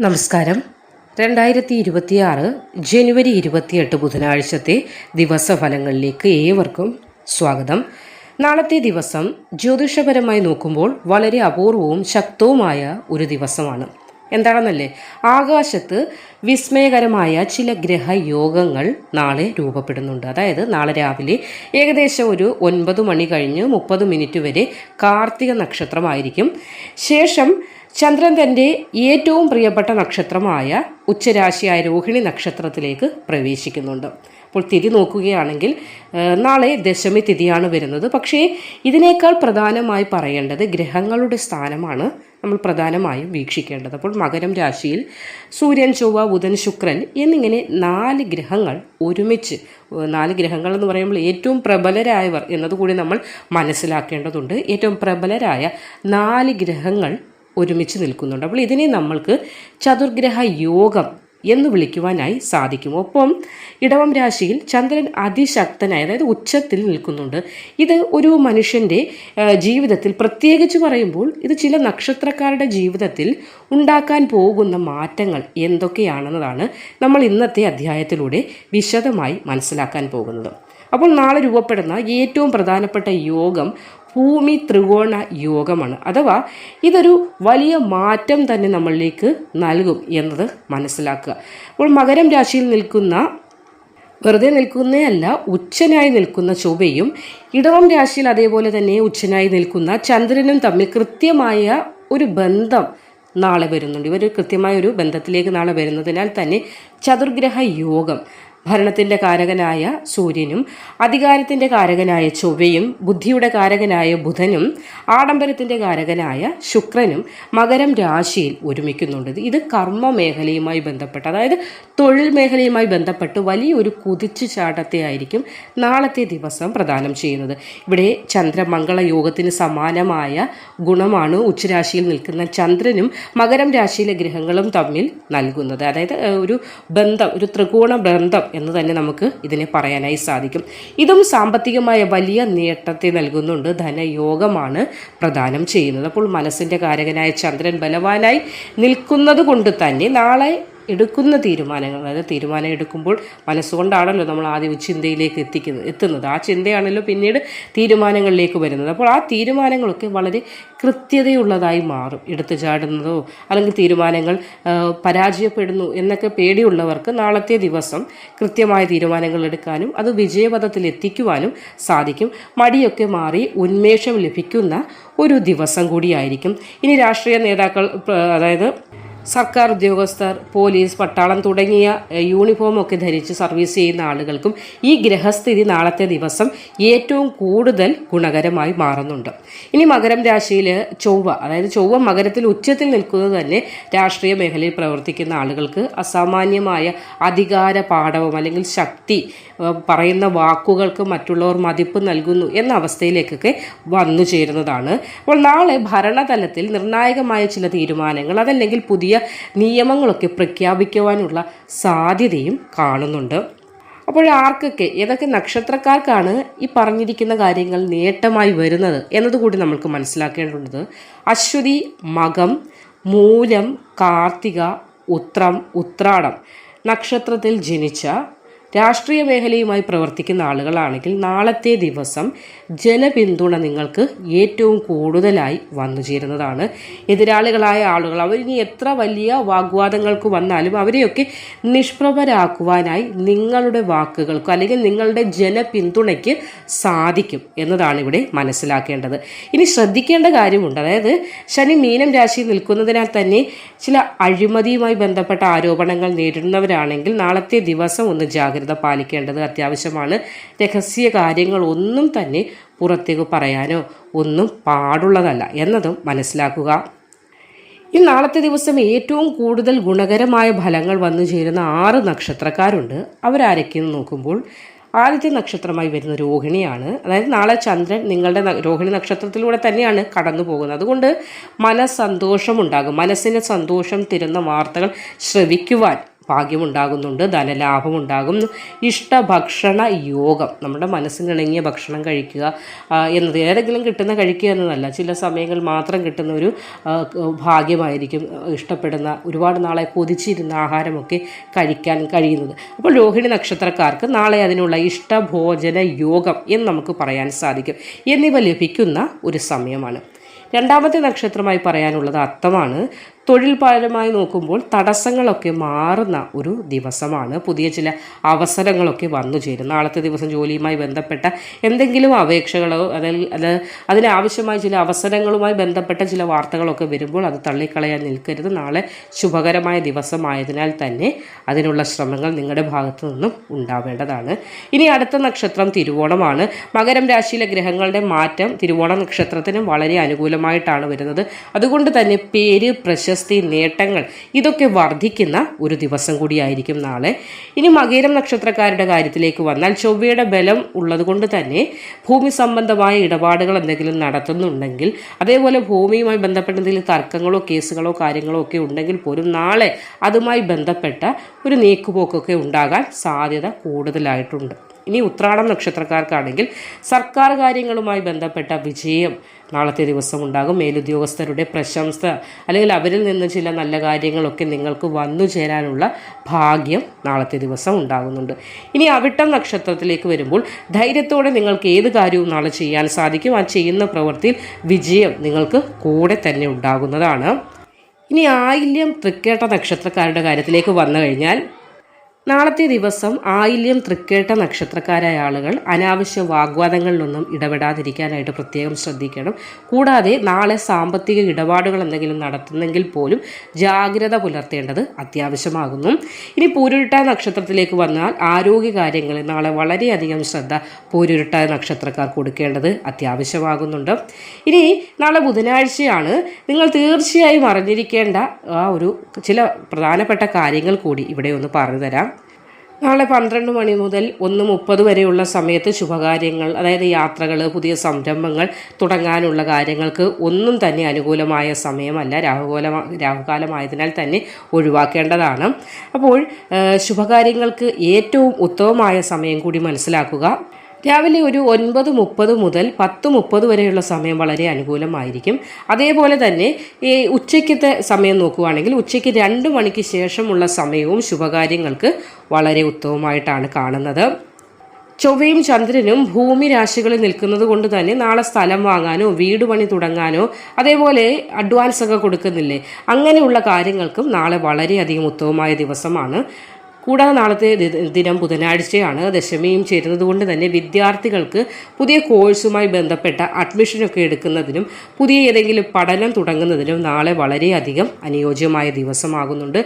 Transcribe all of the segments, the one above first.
നമസ്കാരം. രണ്ടായിരത്തി ഇരുപത്തിയാറ് ജനുവരി ഇരുപത്തിയെട്ട് ബുധനാഴ്ചത്തെ ദിവസഫലങ്ങളിലേക്ക് ഏവർക്കും സ്വാഗതം. നാളത്തെ ദിവസം ജ്യോതിഷപരമായി നോക്കുമ്പോൾ വളരെ അപൂർവവും ശക്തവുമായ ഒരു ദിവസമാണ്. എന്താണെന്നല്ലേ? ആകാശത്ത് വിസ്മയകരമായ ചില ഗ്രഹയോഗങ്ങൾ നാളെ രൂപപ്പെടുന്നുണ്ട്. അതായത് നാളെ രാവിലെ ഏകദേശം ഒരു ഒൻപത് മണി കഴിഞ്ഞ് മുപ്പത് മിനിറ്റ് വരെ കാർത്തിക നക്ഷത്രമായിരിക്കും. ശേഷം ചന്ദ്രൻ തന്റെ ഏറ്റവും പ്രിയപ്പെട്ട നക്ഷത്രമായ ഉച്ചരാശിയായ രോഹിണി നക്ഷത്രത്തിലേക്ക് പ്രവേശിക്കുന്നുണ്ട്. അപ്പോൾ തിരി നോക്കുകയാണെങ്കിൽ നാളെ ദശമി തിഥിയാണ് വരുന്നത്. പക്ഷേ ഇതിനേക്കാൾ പ്രധാനമായി പറയേണ്ടത് ഗ്രഹങ്ങളുടെ സ്ഥാനമാണ് നമ്മൾ പ്രധാനമായും വീക്ഷിക്കേണ്ടത്. അപ്പോൾ മകരം രാശിയിൽ സൂര്യൻ ചൊവ്വ ബുധൻ ശുക്രൻ എന്നിങ്ങനെ നാല് ഗ്രഹങ്ങൾ ഒരുമിച്ച് നാല് ഗ്രഹങ്ങൾ എന്ന് പറയുമ്പോൾ ഏറ്റവും പ്രബലരായവർ എന്നതുകൂടി നമ്മൾ മനസ്സിലാക്കേണ്ടതുണ്ട്. ഏറ്റവും പ്രബലരായ നാല് ഗ്രഹങ്ങൾ ഒരുമിച്ച് നിൽക്കുന്നുണ്ട്. അപ്പോൾ ഇതിനെ നമ്മൾക്ക് ചതുർഗ്രഹ യോഗം എന്ന് വിളിക്കുവാനായി സാധിക്കും. ഒപ്പം ഇടവം രാശിയിൽ ചന്ദ്രൻ അതിശക്തനായി അതായത് ഉച്ചത്തിൽ നിൽക്കുന്നുണ്ട്. ഇത് ഒരു മനുഷ്യന്റെ ജീവിതത്തിൽ പ്രത്യേകിച്ച് പറയുമ്പോൾ ഇത് ചില നക്ഷത്രക്കാരുടെ ജീവിതത്തിൽ ഉണ്ടാക്കാൻ പോകുന്ന മാറ്റങ്ങൾ എന്തൊക്കെയാണെന്നതാണ് നമ്മൾ ഇന്നത്തെ അധ്യായത്തിലൂടെ വിശദമായി മനസ്സിലാക്കാൻ പോകുന്നത്. അപ്പോൾ നാളെ രൂപപ്പെടുന്ന ഏറ്റവും പ്രധാനപ്പെട്ട യോഗം ഭൂമി ത്രികോണ യോഗമാണ്. അഥവാ ഇതൊരു വലിയ മാറ്റം തന്നെ നമ്മളിലേക്ക് നൽകും എന്നത് മനസ്സിലാക്കുക. അപ്പോൾ മകരം രാശിയിൽ നിൽക്കുന്ന വെറുതെ നിൽക്കുന്നതല്ല ഉച്ചനായി നിൽക്കുന്ന ചൊവ്വയും ഇടവം രാശിയിൽ അതേപോലെ തന്നെ ഉച്ചനായി നിൽക്കുന്ന ചന്ദ്രനും തമ്മിൽ കൃത്യമായ ഒരു ബന്ധം നാളെ വരുന്നുണ്ട്. ഇവർ കൃത്യമായ ഒരു ബന്ധത്തിലേക്ക് നാളെ വരുന്നതിനാൽ തന്നെ ചതുർഗ്രഹ യോഗം ഭരണത്തിന്റെ കാരകനായ സൂര്യനും അധികാരത്തിന്റെ കാരകനായ ചൊവ്വയും ബുദ്ധിയുടെ കാരകനായ ബുധനും ആഡംബരത്തിന്റെ കാരകനായ ശുക്രനും മകരം രാശിയിൽ ഒരുമിക്കുന്നുണ്ട്. ഇത് കർമ്മ മേഖലയുമായി ബന്ധപ്പെട്ട് അതായത് തൊഴിൽ മേഖലയുമായി ബന്ധപ്പെട്ട് വലിയൊരു കുതിച്ചു ചാട്ടത്തെ ആയിരിക്കും നാളത്തെ ദിവസം പ്രദാനം ചെയ്യുന്നത്. ഇവിടെ ചന്ദ്രമംഗള യോഗത്തിന് സമാനമായ ഗുണമാണ് ഉച്ചരാശിയിൽ നിൽക്കുന്ന ചന്ദ്രനും മകരം രാശിയിലെ ഗ്രഹങ്ങളും തമ്മിൽ നൽകുന്നത്. അതായത് ഒരു ബന്ധം ഒരു ത്രികോണ ബന്ധം എന്ന് തന്നെ നമുക്ക് ഇതിനെ പറയാനായി സാധിക്കും. ഇതും സാമ്പത്തികമായ വലിയ നേട്ടത്തെ നൽകുന്നുണ്ട്. ധനയോഗമാണ് പ്രദാനം ചെയ്യുന്നത്. അപ്പോൾ മനസ്സിന്റെ കാരകനായ ചന്ദ്രൻ ബലവാനായി നിൽക്കുന്നത് കൊണ്ട് തന്നെ നാളെ എടുക്കുന്ന തീരുമാനങ്ങൾ അതായത് തീരുമാനം എടുക്കുമ്പോൾ മനസ്സുകൊണ്ടാണല്ലോ നമ്മൾ ആദ്യം ചിന്തയിലേക്ക് എത്തിക്കുന്നത് എത്തുന്നത്. ആ ചിന്തയാണല്ലോ പിന്നീട് തീരുമാനങ്ങളിലേക്ക് വരുന്നത്. അപ്പോൾ ആ തീരുമാനങ്ങളൊക്കെ വളരെ കൃത്യതയുള്ളതായി മാറും. എടുത്തു ചാടുന്നതോ അല്ലെങ്കിൽ തീരുമാനങ്ങൾ പരാജയപ്പെടുന്നു എന്നൊക്കെ പേടിയുള്ളവർക്ക് നാളത്തെ ദിവസം കൃത്യമായ തീരുമാനങ്ങൾ എടുക്കാനും അത് വിജയപഥത്തിൽ എത്തിക്കുവാനും സാധിക്കും. മടിയൊക്കെ മാറി ഉന്മേഷം ലഭിക്കുന്ന ഒരു ദിവസം കൂടിയായിരിക്കും. ഇനി രാഷ്ട്രീയ നേതാക്കൾ അതായത് സർക്കാർ ഉദ്യോഗസ്ഥർ പോലീസ് പട്ടാളം തുടങ്ങിയ യൂണിഫോമൊക്കെ ധരിച്ച് സർവീസ് ചെയ്യുന്ന ആളുകൾക്കും ഈ ഗ്രഹസ്ഥിതി നാളത്തെ ദിവസം ഏറ്റവും കൂടുതൽ ഗുണകരമായി മാറുന്നുണ്ട്. ഇനി മകരം രാശിയിൽ ചൊവ്വ അതായത് ചൊവ്വ മകരത്തിൽ ഉച്ചത്തിൽ നിൽക്കുന്നത് തന്നെ രാഷ്ട്രീയ മേഖലയിൽ പ്രവർത്തിക്കുന്ന ആളുകൾക്ക് അസാമാന്യമായ അധികാര പാഠവും അല്ലെങ്കിൽ ശക്തി പറയുന്ന വാക്കുകൾക്ക് മറ്റുള്ളവർ മതിപ്പ് നൽകുന്നു എന്ന അവസ്ഥയിലേക്കൊക്കെ വന്നു ചേരുന്നതാണ്. അപ്പോൾ നാളെ ഭരണതലത്തിൽ നിർണായകമായ ചില തീരുമാനങ്ങൾ അതല്ലെങ്കിൽ പുതിയ നിയമങ്ങളൊക്കെ പ്രഖ്യാപിക്കുവാനുള്ള സാധ്യതയും കാണുന്നുണ്ട്. അപ്പോൾ ആർക്കൊക്കെ ഏതൊക്കെ നക്ഷത്രക്കാർക്കാണ് ഈ പറഞ്ഞിരിക്കുന്ന കാര്യങ്ങൾ നേട്ടമായി വരുന്നത് എന്നതുകൂടി നമ്മൾക്ക് മനസ്സിലാക്കേണ്ടത് അശ്വതി മകം മൂലം കാർത്തിക ഉത്രം ഉത്രാടം. നക്ഷത്രത്തിൽ ജനിച്ച രാഷ്ട്രീയ മേഖലയുമായി പ്രവർത്തിക്കുന്ന ആളുകളാണെങ്കിൽ നാളത്തെ ദിവസം ജനപിന്തുണ നിങ്ങൾക്ക് ഏറ്റവും കൂടുതലായി വന്നു ചേരുന്നതാണ്. എതിരാളികളായ ആളുകൾ അവരിനി എത്ര വലിയ വാഗ്വാദങ്ങൾക്ക് വന്നാലും അവരെയൊക്കെ നിഷ്പ്രഭരാക്കുവാനായി നിങ്ങളുടെ വാക്കുകൾക്ക് അല്ലെങ്കിൽ നിങ്ങളുടെ ജനപിന്തുണയ്ക്ക് സാധിക്കും എന്നതാണ് ഇവിടെ മനസ്സിലാക്കേണ്ടത്. ഇനി ശ്രദ്ധിക്കേണ്ട കാര്യമുണ്ട്. അതായത് ശനി മീനം രാശി നിൽക്കുന്നതിനാൽ തന്നെ ചില അഴിമതിയുമായി ബന്ധപ്പെട്ട ആരോപണങ്ങൾ നേരിടുന്നവരാണെങ്കിൽ നാളത്തെ ദിവസം ഒന്ന് ജാഗ്രത പാലിക്കേണ്ടത് അത്യാവശ്യമാണ്. രഹസ്യ കാര്യങ്ങൾ ഒന്നും തന്നെ പുറത്തേക്ക് പറയാനോ ഒന്നും പാടുള്ളതല്ല എന്നതും മനസ്സിലാക്കുക. ഈ നാളത്തെ ദിവസം ഏറ്റവും കൂടുതൽ ഗുണകരമായ ഫലങ്ങൾ വന്നു ചേരുന്ന ആറ് നക്ഷത്രക്കാരുണ്ട്. അവരാരൊക്കെയെന്ന് നോക്കുമ്പോൾ ആദ്യത്തെ നക്ഷത്രമായി വരുന്ന രോഹിണിയാണ്. അതായത് നാളെ ചന്ദ്രൻ നിങ്ങളുടെ രോഹിണി നക്ഷത്രത്തിലൂടെ തന്നെയാണ് കടന്നു പോകുന്നത്. അതുകൊണ്ട് മനസ്സന്തോഷമുണ്ടാകും. മനസ്സിന് സന്തോഷം തരുന്ന വാർത്തകൾ ശ്രവിക്കുവാൻ ഭാഗ്യമുണ്ടാകുന്നുണ്ട് ധനലാഭമുണ്ടാകും. ഇഷ്ടഭക്ഷണ യോഗം നമ്മുടെ മനസ്സിനിണങ്ങിയ ഭക്ഷണം കഴിക്കുക എന്നത് ഏതെങ്കിലും കിട്ടുന്ന കഴിക്കുക എന്നതല്ല. ചില സമയങ്ങൾ മാത്രം കിട്ടുന്ന ഒരു ഭാഗ്യമായിരിക്കും ഇഷ്ടപ്പെടുന്ന ഒരുപാട് നാളെ കൊതിച്ചിരുന്ന ആഹാരമൊക്കെ കഴിക്കാൻ കഴിയുന്നത്. അപ്പോൾ രോഹിണി നക്ഷത്രക്കാർക്ക് നാളെ അതിനുള്ള ഇഷ്ടഭോജന യോഗം എന്ന് നമുക്ക് പറയാൻ സാധിക്കും. എന്നിവ ലഭിക്കുന്ന ഒരു സമയമാണ്. രണ്ടാമത്തെ നക്ഷത്രമായി പറയാനുള്ളത് അത്തമാണ്. തൊഴിൽപരമായി നോക്കുമ്പോൾ തടസ്സങ്ങളൊക്കെ മാറുന്ന ഒരു ദിവസമാണ്. പുതിയ ചില അവസരങ്ങളൊക്കെ വന്നു ചേരും. നാളത്തെ ദിവസം ജോലിയുമായി ബന്ധപ്പെട്ട എന്തെങ്കിലും അപേക്ഷകളോ അതിൽ അത് അതിനാവശ്യമായ ചില അവസരങ്ങളുമായി ബന്ധപ്പെട്ട ചില വാർത്തകളൊക്കെ വരുമ്പോൾ അത് തള്ളിക്കളയാൻ നിൽക്കരുത്. നാളെ ശുഭകരമായ ദിവസമായതിനാൽ തന്നെ അതിനുള്ള ശ്രമങ്ങൾ നിങ്ങളുടെ ഭാഗത്തു നിന്നും ഉണ്ടാവേണ്ടതാണ്. ഇനി അടുത്ത നക്ഷത്രം തിരുവോണമാണ്. മകരം രാശിയിലെ ഗ്രഹങ്ങളുടെ മാറ്റം തിരുവോണ നക്ഷത്രത്തിനും വളരെ അനുകൂലമായിട്ടാണ് വരുന്നത്. അതുകൊണ്ട് തന്നെ പേര് പ്രശസ്തി നേട്ടങ്ങൾ ഇതൊക്കെ വർദ്ധിക്കുന്ന ഒരു ദിവസം കൂടിയായിരിക്കും നാളെ. ഇനി മകേരം നക്ഷത്രക്കാരുടെ കാര്യത്തിലേക്ക് വന്നാൽ ചൊവ്വയുടെ ബലം ഉള്ളതുകൊണ്ട് തന്നെ ഭൂമി സംബന്ധമായ ഇടപാടുകൾ എന്തെങ്കിലും നടത്തുന്നുണ്ടെങ്കിൽ അതേപോലെ ഭൂമിയുമായി ബന്ധപ്പെട്ട എന്തെങ്കിലും തർക്കങ്ങളോ കേസുകളോ കാര്യങ്ങളോ ഒക്കെ ഉണ്ടെങ്കിൽ പോലും നാളെ അതുമായി ബന്ധപ്പെട്ട ഒരു നീക്കുപോക്കൊക്കെ ഉണ്ടാകാൻ സാധ്യത കൂടുതലായിട്ടുണ്ട്. ഇനി ഉത്രാടം നക്ഷത്രക്കാർക്കാണെങ്കിൽ സർക്കാർ കാര്യങ്ങളുമായി ബന്ധപ്പെട്ട വിജയം നാളത്തെ ദിവസം ഉണ്ടാകും മേലുദ്യോഗസ്ഥരുടെ പ്രശംസ അല്ലെങ്കിൽ അവരിൽ നിന്ന് ചില നല്ല കാര്യങ്ങളൊക്കെ നിങ്ങൾക്ക് വന്നു ചേരാനുള്ള ഭാഗ്യം നാളത്തെ ദിവസം ഉണ്ടാകുന്നുണ്ട്. ഇനി അവിട്ടം നക്ഷത്രത്തിലേക്ക് വരുമ്പോൾ ധൈര്യത്തോടെ നിങ്ങൾക്ക് ഏത് കാര്യവും നാളെ ചെയ്യാൻ സാധിക്കും. ആ ചെയ്യുന്ന പ്രവൃത്തിയിൽ വിജയം നിങ്ങൾക്ക് കൂടെ തന്നെ ഉണ്ടാകുന്നതാണ്. ഇനി ആയില്യം തൃക്കേട്ട നക്ഷത്രക്കാരുടെ കാര്യത്തിലേക്ക് വന്നു കഴിഞ്ഞാൽ നാളത്തെ ദിവസം ആയില്യം തൃക്കേട്ട നക്ഷത്രക്കാരായ ആളുകൾ അനാവശ്യ വാഗ്വാദങ്ങളിലൊന്നും ഇടപെടാതിരിക്കാനായിട്ട് പ്രത്യേകം ശ്രദ്ധിക്കണം. കൂടാതെ നാളെ സാമ്പത്തിക ഇടപാടുകൾ എന്തെങ്കിലും നടത്തുന്നെങ്കിൽ പോലും ജാഗ്രത പുലർത്തേണ്ടത് അത്യാവശ്യമാകുന്നു. ഇനി പൂരുരുട്ട നക്ഷത്രത്തിലേക്ക് വന്നാൽ ആരോഗ്യ കാര്യങ്ങളിൽ നാളെ വളരെയധികം ശ്രദ്ധ പൂരുരുട്ട നക്ഷത്രക്കാർ കൊടുക്കേണ്ടത് അത്യാവശ്യമാകുന്നുണ്ട്. ഇനി നാളെ ബുധനാഴ്ചയാണ്. നിങ്ങൾ തീർച്ചയായും അറിഞ്ഞിരിക്കേണ്ട ആ ഒരു ചില പ്രധാനപ്പെട്ട കാര്യങ്ങൾ കൂടി ഇവിടെ ഒന്ന് പറഞ്ഞു തരാം. നാളെ പന്ത്രണ്ട് മണി മുതൽ ഒന്ന് മുപ്പത് വരെയുള്ള സമയത്ത് ശുഭകാര്യങ്ങൾ അതായത് യാത്രകൾ പുതിയ സംരംഭങ്ങൾ തുടങ്ങാനുള്ള കാര്യങ്ങൾക്ക് ഒന്നും തന്നെ അനുകൂലമായ സമയമല്ല. രാഹുകോല രാഹുകാലമായതിനാൽ തന്നെ ഒഴിവാക്കേണ്ടതാണ്. അപ്പോൾ ശുഭകാര്യങ്ങൾക്ക് ഏറ്റവും ഉത്തമമായ സമയം കൂടി മനസ്സിലാക്കുക. രാവിലെ ഒരു ഒൻപത് മുപ്പത് മുതൽ പത്ത് മുപ്പത് വരെയുള്ള സമയം വളരെ അനുകൂലമായിരിക്കും. അതേപോലെ തന്നെ ഈ ഉച്ചയ്ക്കത്തെ സമയം നോക്കുകയാണെങ്കിൽ ഉച്ചയ്ക്ക് രണ്ട് മണിക്ക് ശേഷമുള്ള സമയവും ശുഭകാര്യങ്ങൾക്ക് വളരെ ഉത്തമമായിട്ടാണ് കാണുന്നത്. ചൊവ്വയും ചന്ദ്രനും ഭൂമി രാശികളിൽ നിൽക്കുന്നത് കൊണ്ട് തന്നെ നാളെ സ്ഥലം വാങ്ങാനോ വീട് പണി തുടങ്ങാനോ അതേപോലെ അഡ്വാൻസ് ഒക്കെ കൊടുക്കുന്നില്ലേ? അങ്ങനെയുള്ള കാര്യങ്ങൾക്കും നാളെ വളരെയധികം ഉത്തമമായ ദിവസമാണ്. കൂടാതെ നാളത്തെ ദിനം ബുധനാഴ്ചയാണ് ദശമിയും ചേരുന്നത് കൊണ്ട് തന്നെ വിദ്യാർത്ഥികൾക്ക് പുതിയ കോഴ്സുമായി ബന്ധപ്പെട്ട അഡ്മിഷനൊക്കെ എടുക്കുന്നതിനും പുതിയ ഏതെങ്കിലും പഠനം തുടങ്ങുന്നതിനും നാളെ വളരെയധികം അനുയോജ്യമായ ദിവസമാകുന്നുണ്ട്.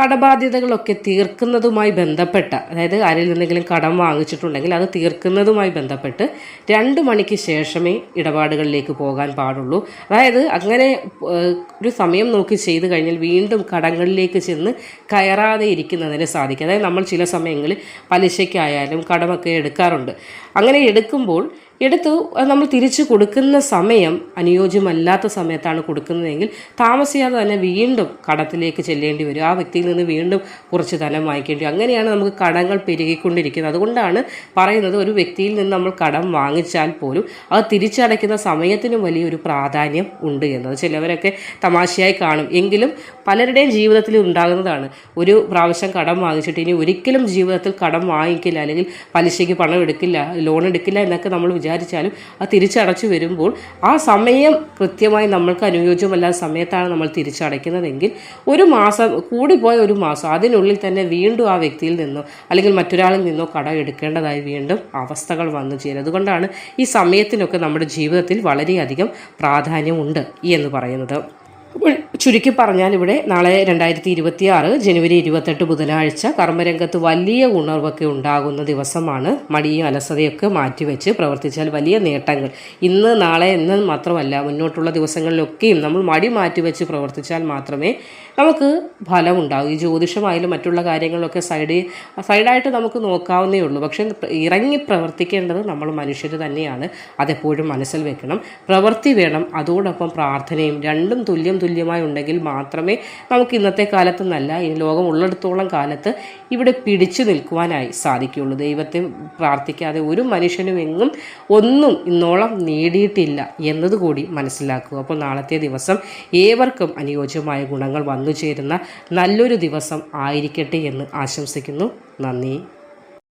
കടബാധ്യതകളൊക്കെ തീർക്കുന്നതുമായി ബന്ധപ്പെട്ട അതായത് ആരിൽ നിന്നെങ്കിലും കടം വാങ്ങിച്ചിട്ടുണ്ടെങ്കിൽ അത് തീർക്കുന്നതുമായി ബന്ധപ്പെട്ട് രണ്ട് മണിക്ക് ശേഷമേ ഇടപാടുകളിലേക്ക് പോകാൻ പാടുള്ളൂ. അതായത് അങ്ങനെ ഒരു സമയം നോക്കി ചെയ്തു കഴിഞ്ഞാൽ വീണ്ടും കടങ്ങളിലേക്ക് ചെന്ന് കയറാതെ ഇരിക്കുന്നതിന് സാധിക്കും. അതായത് നമ്മൾ ചില സമയങ്ങളിൽ പലിശയ്ക്കായാലും കടമൊക്കെ എടുക്കാറുണ്ട്. അങ്ങനെ എടുക്കുമ്പോൾ എടുത്ത് നമ്മൾ തിരിച്ചു കൊടുക്കുന്ന സമയം അനുയോജ്യമല്ലാത്ത സമയത്താണ് കൊടുക്കുന്നതെങ്കിൽ താമസിയാതെ തന്നെ വീണ്ടും കടത്തിലേക്ക് ചെല്ലേണ്ടി വരും. ആ വ്യക്തിയിൽ നിന്ന് വീണ്ടും കുറച്ച് ധനം വാങ്ങിക്കേണ്ടി വരും. അങ്ങനെയാണ് നമുക്ക് കടങ്ങൾ പെരുകിക്കൊണ്ടിരിക്കുന്നത്. അതുകൊണ്ടാണ് പറയുന്നത് ഒരു വ്യക്തിയിൽ നിന്ന് നമ്മൾ കടം വാങ്ങിച്ചാൽ പോലും അത് തിരിച്ചടയ്ക്കുന്ന സമയത്തിന് വലിയൊരു പ്രാധാന്യം ഉണ്ട് എന്നത്. ചിലവരൊക്കെ തമാശയായി കാണും. എങ്കിലും പലരുടെയും ജീവിതത്തിൽ ഉണ്ടാകുന്നതാണ്. ഒരു പ്രാവശ്യം കടം വാങ്ങിച്ചിട്ട് ഇനി ഒരിക്കലും ജീവിതത്തിൽ കടം വാങ്ങിക്കില്ല. അല്ലെങ്കിൽ പലിശയ്ക്ക് പണം എടുക്കില്ല ലോൺ എടുക്കില്ല എന്നൊക്കെ നമ്മൾ വിചാരിച്ചാലും അത് തിരിച്ചടച്ചു വരുമ്പോൾ ആ സമയം കൃത്യമായി നമ്മൾക്ക് അനുയോജ്യമല്ലാത്ത സമയത്താണ് നമ്മൾ തിരിച്ചടയ്ക്കുന്നതെങ്കിൽ ഒരു മാസം കൂടിപ്പോയ ഒരു മാസം അതിനുള്ളിൽ തന്നെ വീണ്ടും ആ വ്യക്തിയിൽ നിന്നോ അല്ലെങ്കിൽ മറ്റൊരാളിൽ നിന്നോ കടം എടുക്കേണ്ടതായി വീണ്ടും അവസ്ഥകൾ വന്നു ചേരും. അതുകൊണ്ടാണ് ഈ സമയത്തിനൊക്കെ നമ്മുടെ ജീവിതത്തിൽ വളരെയധികം പ്രാധാന്യമുണ്ട് എന്ന് പറയുന്നത്. ചുരുക്കി പറഞ്ഞാൽ ഇവിടെ നാളെ രണ്ടായിരത്തി ഇരുപത്തി ആറ് ജനുവരി ഇരുപത്തെട്ട് ബുധനാഴ്ച കർമ്മരംഗത്ത് വലിയ ഉണർവൊക്കെ ഉണ്ടാകുന്ന ദിവസമാണ്. മടിയും അലസതയൊക്കെ മാറ്റിവെച്ച് പ്രവർത്തിച്ചാൽ വലിയ നേട്ടങ്ങൾ. ഇന്ന് നാളെ എന്ന് മാത്രമല്ല മുന്നോട്ടുള്ള ദിവസങ്ങളിലൊക്കെയും നമ്മൾ മടി മാറ്റിവെച്ച് പ്രവർത്തിച്ചാൽ മാത്രമേ നമുക്ക് ഫലം ഈ ജ്യോതിഷമായാലും മറ്റുള്ള കാര്യങ്ങളൊക്കെ സൈഡ് സൈഡായിട്ട് നമുക്ക് നോക്കാവുന്നേ ഉള്ളൂ. പക്ഷേ ഇറങ്ങി പ്രവർത്തിക്കേണ്ടത് നമ്മൾ മനുഷ്യർ തന്നെയാണ്. അതെപ്പോഴും മനസ്സിൽ വെക്കണം. പ്രവൃത്തി വേണം. അതോടൊപ്പം പ്രാർത്ഥനയും രണ്ടും തുല്യം തുല്യമായി ഉണ്ടെങ്കിൽ മാത്രമേ നമുക്ക് ഇന്നത്തെ കാലത്ത് നല്ല ഈ ലോകം ഉള്ളിടത്തോളം കാലത്ത് ഇവിടെ പിടിച്ചു നിൽക്കുവാനായി സാധിക്കുകയുള്ളൂ. ദൈവത്തെ പ്രാർത്ഥിക്കാതെ ഒരു മനുഷ്യനും എങ്ങും ഒന്നും ഇന്നോളം നേടിയിട്ടില്ല എന്നതുകൂടി മനസ്സിലാക്കുക. അപ്പോൾ നാളത്തെ ദിവസം ഏവർക്കും അനുയോജ്യമായ ഗുണങ്ങൾ വന്നു ചേരുന്ന നല്ലൊരു ദിവസം ആയിരിക്കട്ടെ എന്ന് ആശംസിക്കുന്നു. നന്ദി.